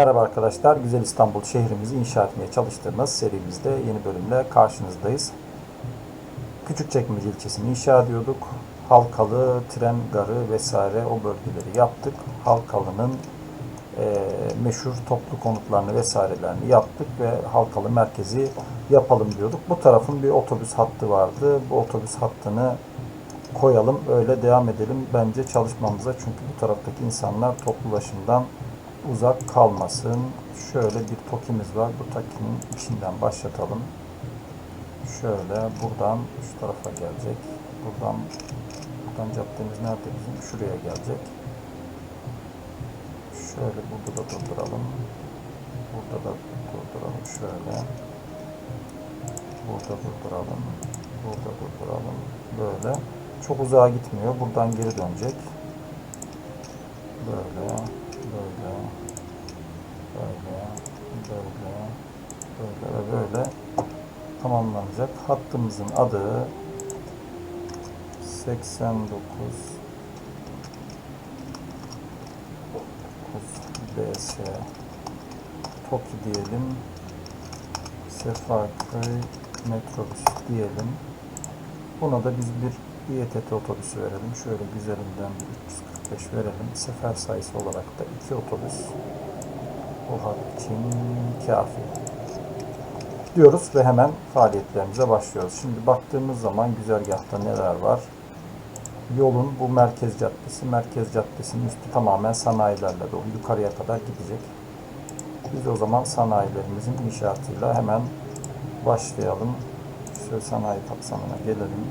Merhaba arkadaşlar, Güzel İstanbul şehrimizi inşa etmeye çalıştığımız serimizde yeni bölümle karşınızdayız. Küçükçekmece ilçesini inşa ediyorduk. Halkalı, tren garı vesaire o bölgeleri yaptık. Halkalı'nın eee, meşhur toplu konutlarını vesairelerini yaptık ve Halkalı merkezi yapalım diyorduk. Bu tarafın bir otobüs hattı vardı. Bu otobüs hattını koyalım, öyle devam edelim bence çalışmamıza. Çünkü bu taraftaki insanlar toplu ulaşımdan uzak kalmasın. Şöyle bir tokimiz var. Bu tokinin içinden başlatalım. Şöyle buradan şu tarafa gelecek. Buradan buradan caddemiz nerede bizim? Şuraya gelecek. Şöyle burada da durduralım. Burada da durduralım şöyle. Burada durduralım. Burada durduralım. Böyle. Çok uzağa gitmiyor. Buradan geri dönecek. Böyle. Böyle. Böyle. Böyle. Böyle ve böyle tamamlanacak. Hattımızın adı 89 BS Toki diyelim. Sefaköy metrobüs diyelim. Buna da biz bir İETT otobüsü verelim. Şöyle güzelinden bir 345 verelim. Sefer sayısı olarak da 2 otobüs. Bu hat için kafi. Diyoruz ve hemen faaliyetlerimize başlıyoruz. Şimdi baktığımız zaman güzergahta neler var? Yolun bu merkez caddesi. Merkez caddesinin üstü tamamen sanayilerle dolu. Yukarıya kadar gidecek. Biz o zaman sanayilerimizin inşaatıyla hemen başlayalım. Şöyle sanayi kapsamına gelelim.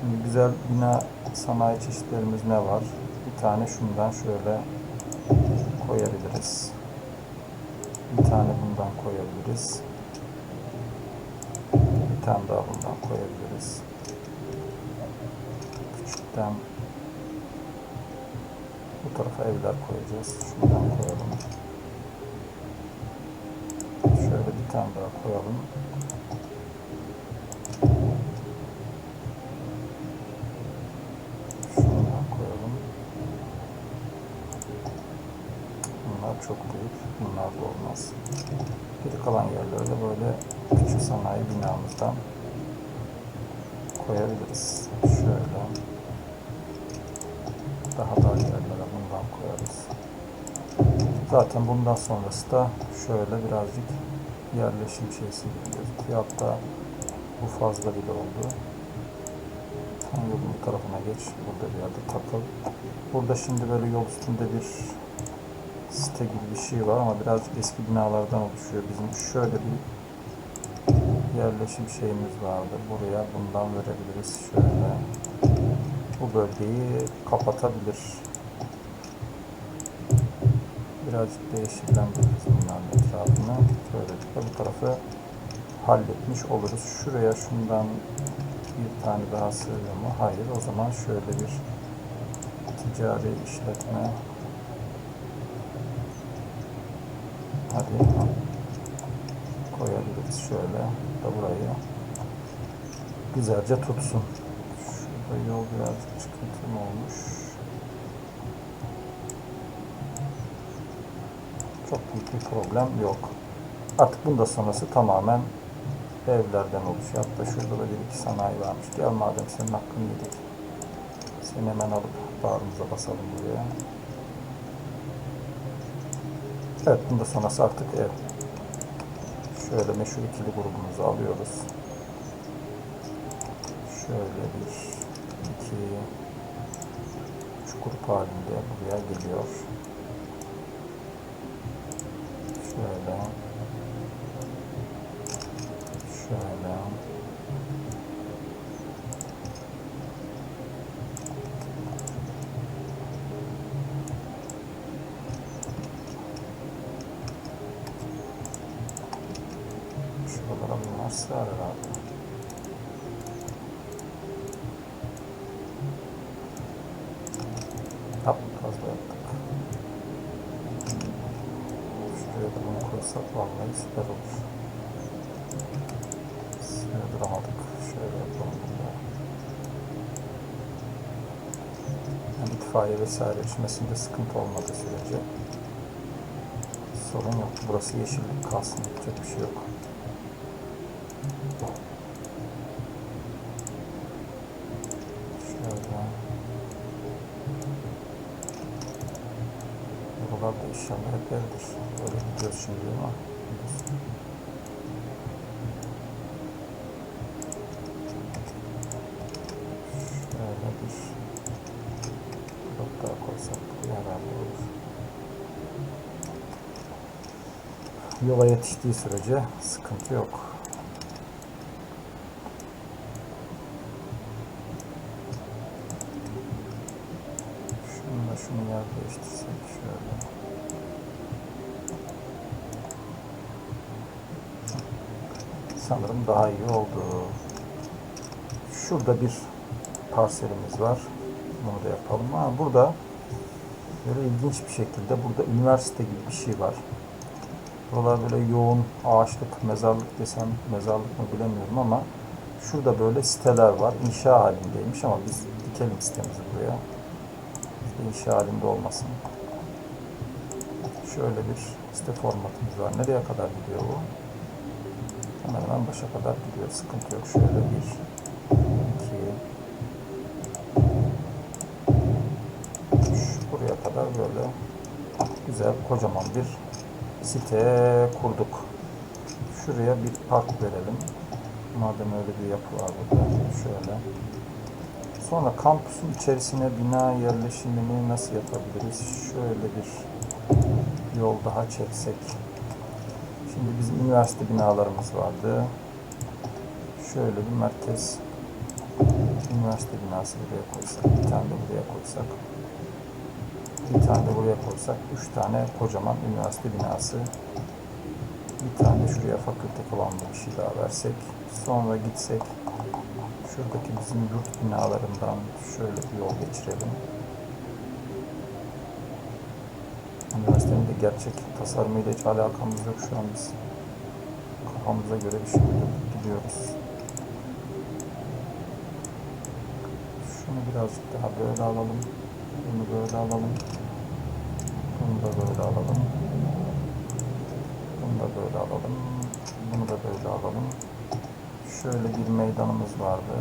Şimdi güzel bina sanayi çeşitlerimiz ne var? Bir tane şundan şöyle koyabiliriz. Bir tane bundan koyabiliriz. Bir tane daha bundan koyabiliriz. Küçükten bu tarafa evler koyacağız. Şundan koyalım. Şöyle bir tane daha koyalım. Şundan koyalım. Bunlar çok büyük. Bunlar da olmaz. Geri kalan yerlerde böyle küçük sanayi binamızdan koyabiliriz. Şöyle. Daha dar yerlere bundan koyarız. Zaten bundan sonrası da şöyle birazcık yerleşim şeysi gibi gözüküyor. Hatta bu fazla bile oldu. Tam yolun tarafına geç. Burada bir yerde takıl. Burada şimdi böyle yol üstünde bir site gibi bir şey var ama birazcık eski binalardan oluşuyor. Bizim şöyle bir yerleşim şeyimiz vardı. Buraya bundan verebiliriz. Şöyle. Bu bölgeyi kapatabilir. Birazcık da yeşillendiririz bunların etrafını. Böylelikle bu tarafı halletmiş oluruz. Şuraya şundan bir tane daha sığıyor mu? Hayır. O zaman şöyle bir ticari işletme hadi koyabiliriz şöyle da burayı güzelce tutsun. Şurada yol birazcık çıkıntı mı olmuş? Çok büyük bir problem yok. Artık bunda sonrası tamamen evlerden oluşuyor. Hatta şurada da bir iki sanayi varmış. Gel madem senin hakkını yedik. Seni hemen alıp bağrımıza basalım buraya. Evet bunda sonrası artık ev. Şöyle meşhur ikili grubumuzu alıyoruz. Şöyle bir, iki, üç grup halinde buraya geliyor. Şöyle. Şöyle. Koysak vallahi süper olur. Sığdıramadık. Şöyle yapalım bunu. Yani itfaiye vesaire içmesinde sıkıntı olmadığı sürece Sorun yok. Burası yeşillik kalsın. Yapacak bir şey yok. Buralarda inşallah hep yerdir. Böyle gidiyoruz şimdi ama. Şöyle. Yola yetiştiği sürece sıkıntı yok. Daha iyi oldu. Şurada bir parselimiz var. Bunu da yapalım. Ha, burada böyle ilginç bir şekilde burada üniversite gibi bir şey var. Buralar böyle yoğun ağaçlık, mezarlık desem mezarlık mı bilemiyorum ama şurada böyle siteler var. İnşa halindeymiş ama biz dikelim sitemizi buraya. İşte inşa halinde olmasın. Şöyle bir site formatımız var. Nereye kadar gidiyor bu? Hemen başa kadar gidiyor. Sıkıntı yok. Şöyle bir, iki, üç, buraya kadar böyle güzel kocaman bir site kurduk. Şuraya bir park verelim. Madem öyle bir yapı var burada. Şöyle. Sonra kampüsün içerisine bina yerleşimini nasıl yapabiliriz? Şöyle bir yol daha çeksek. Şimdi bizim üniversite binalarımız vardı. Şöyle bir merkez üniversite binası buraya koysak, bir tane de buraya koysak, bir tane de buraya koysak, üç tane kocaman üniversite binası, bir tane şuraya fakülte kıvamlı bir şey daha versek, sonra gitsek, şuradaki bizim yurt binalarından şöyle bir yol geçirelim. Üniversitenin de gerçek tasarımıyla hiç alakamız yok şu an biz. Kafamıza göre bir şey gidiyoruz. Şunu birazcık daha böyle alalım. Bunu böyle alalım. Bunu da böyle alalım. Bunu da böyle alalım. Bunu da böyle alalım. Şöyle bir meydanımız vardı.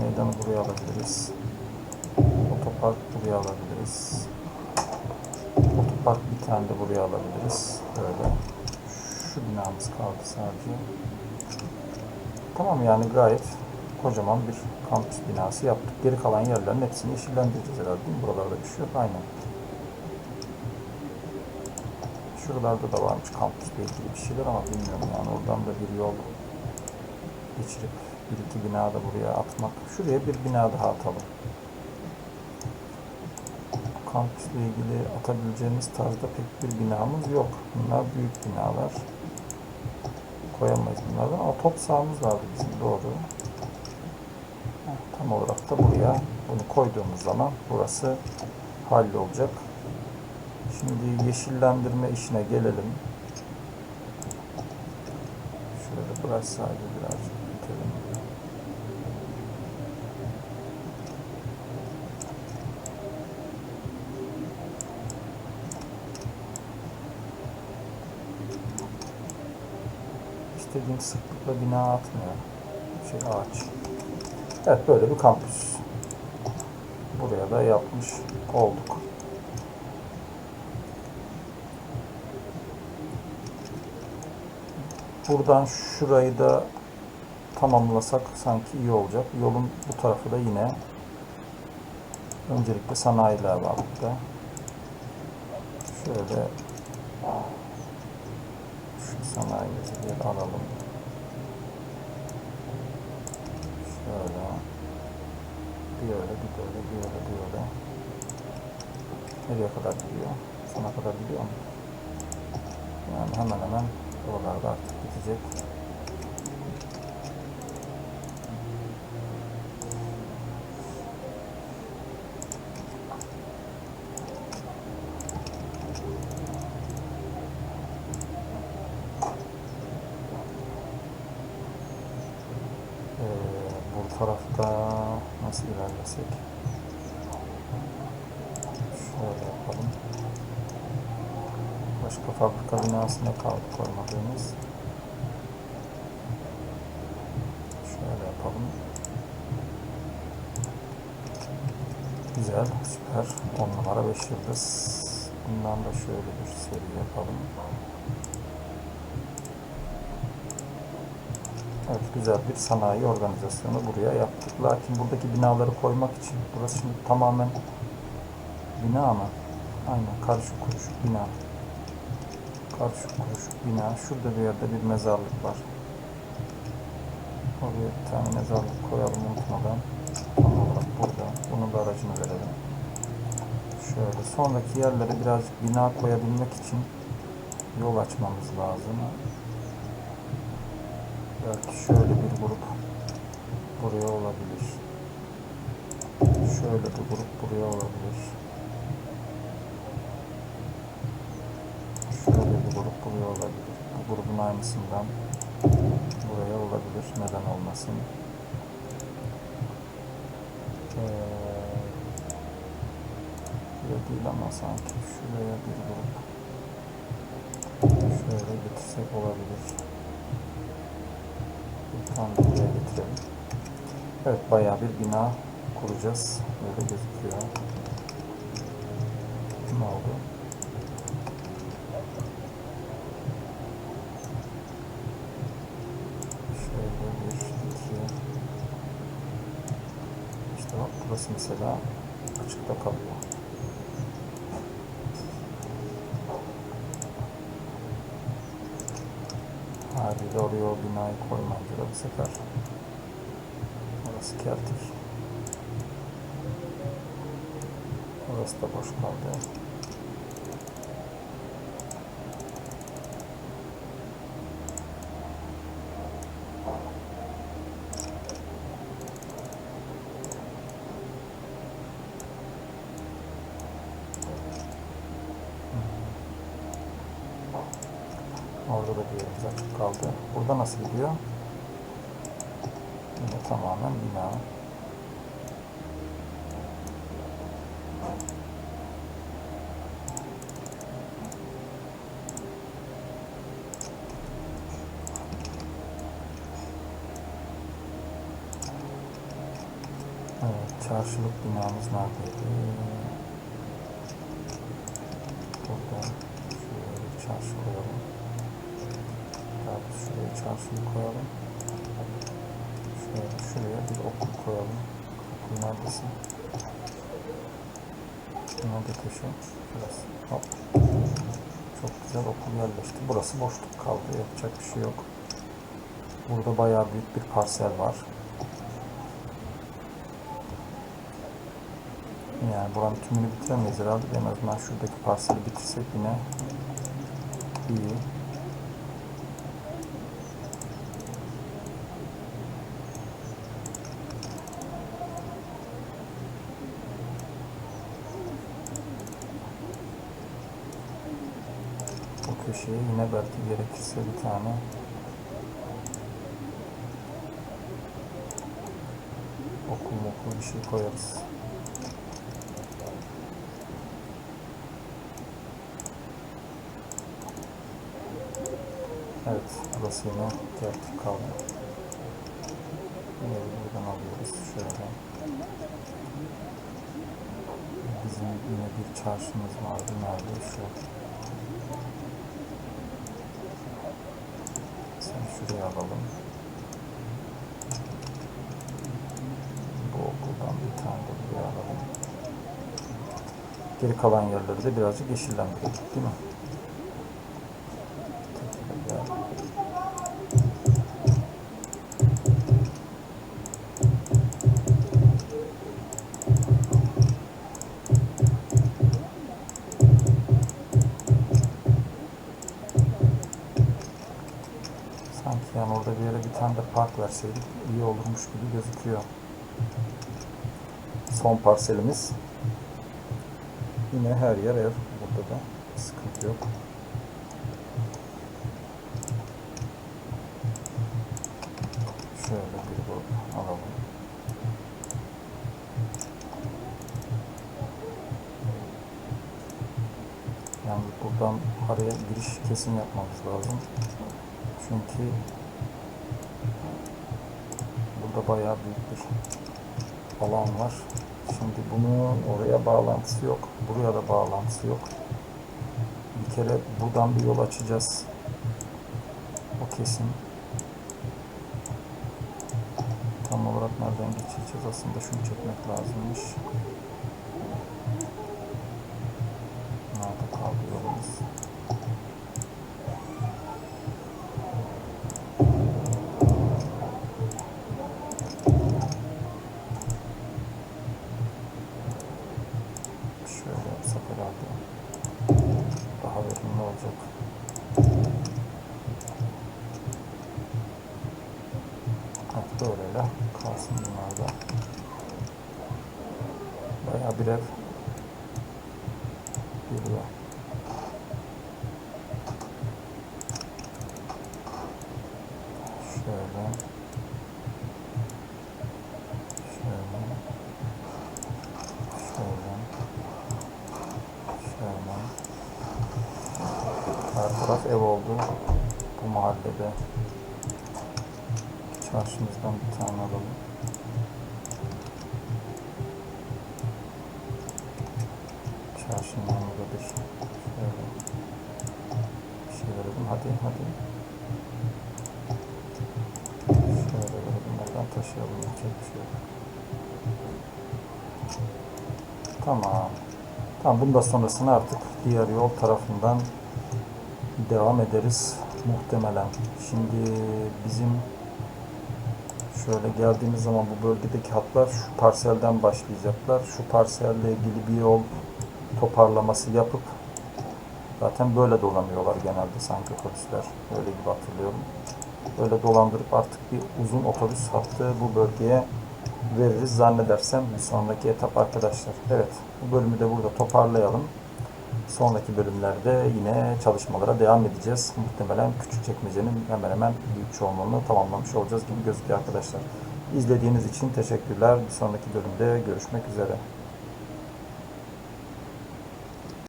Meydanı buraya alabiliriz. Otopark buraya alabiliriz. Otopark bir tane de buraya alabiliriz. Böyle. Şu binamız kaldı sadece. Tamam yani gayet kocaman bir kampüs binası yaptık. Geri kalan yerlerin hepsini yeşillendireceğiz herhalde? Buralarda bir şey yok. Aynen. Şuralarda da varmış kampüsle ilgili bir şeyler ama bilmiyorum yani oradan da bir yol geçirip bir iki bina da buraya atmak. Şuraya bir bina daha atalım. Kampüsle ilgili atabileceğimiz tarzda pek bir binamız yok. Bunlar büyük binalar. Koyamayız bunlardan ama top sahamız vardı bizim doğru. Tam olarak da buraya bunu koyduğumuz zaman burası hallolacak. Şimdi yeşillendirme işine gelelim. Şöyle burası sadece birazcık İstediğim sıklıkla bina atmıyor. Şey ağaç. Evet böyle bir kampüs. Buraya da yapmış olduk. Buradan şurayı da tamamlasak sanki iyi olacak. Yolun bu tarafı da yine öncelikle sanayiler var burada. Şöyle şu sanayimizi bir alalım. Şöyle bir öyle bir böyle bir öyle bir öyle. Nereye kadar gidiyor? Sona kadar gidiyor mu? Yani hemen hemen oralarda artık bitecek. Tarafta nasıl ilerlesek? Şöyle yapalım. Başka fabrika binası ne kaldı koymadığımız? Şöyle yapalım. Güzel, süper. 10 numara 5 yıldız. Bundan da şöyle bir seri yapalım. Evet, güzel bir sanayi organizasyonu buraya yaptık. Lakin buradaki binaları koymak için, burası şimdi tamamen bina mı? Aynen, karışık kuruşuk bina. Karışık kuruşuk bina. Şurada bir yerde bir mezarlık var. Oraya bir tane mezarlık koyalım unutmadan. Tam olarak burada. Bunun da aracını verelim. Şöyle sonraki yerlere birazcık bina koyabilmek için yol açmamız lazım. Belki şöyle bir grup buraya olabilir. Şöyle bir grup buraya olabilir. Şöyle bir grup buraya olabilir. Bu grubun aynısından buraya olabilir. Neden olmasın? Ee, değil ama sanki şuraya bir grup şöyle getirsek olabilir. Evet bayağı bir bina kuracağız. Böyle gözüküyor. Ne oldu? Şöyle bir, iki. İşte bak burası mesela açıkta kalıyor. Haliyle oraya o binayı koymayınca da bu sefer orası kertik. Orası da boş kaldı. Orada da bir yerimiz açık kaldı. Burada nasıl gidiyor? Yine tamamen bina. Evet, çarşılık binamız neredeydi? Burada şuraya bir çarşı koyalım. Evet, çarşıyı koyalım. Şöyle şuraya bir okul koyalım. Okul neredesin? Nerede köşe? Şurası. Hop. Çok güzel okul yerleşti. Burası boşluk kaldı. Yapacak bir şey yok. Burada bayağı büyük bir parsel var. Yani buranın tümünü bitiremeyiz herhalde. En azından şuradaki parseli bitirsek yine iyi. Köşeye yine belki gerekirse bir tane okul okul bir şey koyarız. Evet, burası yine gerçek kaldı. Yine buradan alıyoruz şöyle. Bizim yine bir çarşımız vardı. Nerede? Şu. Şuraya alalım. Bu okuldan bir tane de buraya alalım. Geri kalan yerleri de birazcık yeşillendirdik değil mi? Verseydik iyi olurmuş gibi gözüküyor. Son parselimiz. Yine her yer ev. Burada da sıkıntı yok. Şöyle bir grup alalım. Yalnız buradan araya giriş kesim yapmamız lazım. Çünkü burada bayağı büyük bir alan var. Şimdi bunu oraya bağlantısı yok. Buraya da bağlantısı yok. Bir kere buradan bir yol açacağız. O kesin. Tam olarak nereden geçeceğiz aslında şunu çekmek lazımmış. Nerede kaldı yolumuz? Şöyle yapsak herhalde daha verimli olacak. Evet böyle kalsın bunlarda. Bayağı bir ev geliyor. Şöyle. Şöyle. Şöyle. Şöyle. Her taraf ev oldu. Bu mahallede. Çarşımızdan bir tane alalım. Çarşının yanında bir şöyle bir şey verelim. Hadi hadi. Şöyle verelim. Oradan taşıyalım. Yapacak bir şey yok. Tamam. Tamam. Bundan sonrasını artık diğer yol tarafından devam ederiz muhtemelen. Şimdi bizim şöyle geldiğimiz zaman bu bölgedeki hatlar şu parselden başlayacaklar. Şu parselle ilgili bir yol toparlaması yapıp zaten böyle dolanıyorlar genelde sanki otobüsler. Öyle gibi hatırlıyorum. Böyle dolandırıp artık bir uzun otobüs hattı bu bölgeye veririz zannedersem bir sonraki etap arkadaşlar. Evet bu bölümü de burada toparlayalım. Sonraki bölümlerde yine çalışmalara devam edeceğiz. Muhtemelen Küçükçekmece'nin hemen hemen büyük çoğunluğunu tamamlamış olacağız gibi gözüküyor arkadaşlar. İzlediğiniz için teşekkürler. Bir sonraki bölümde görüşmek üzere.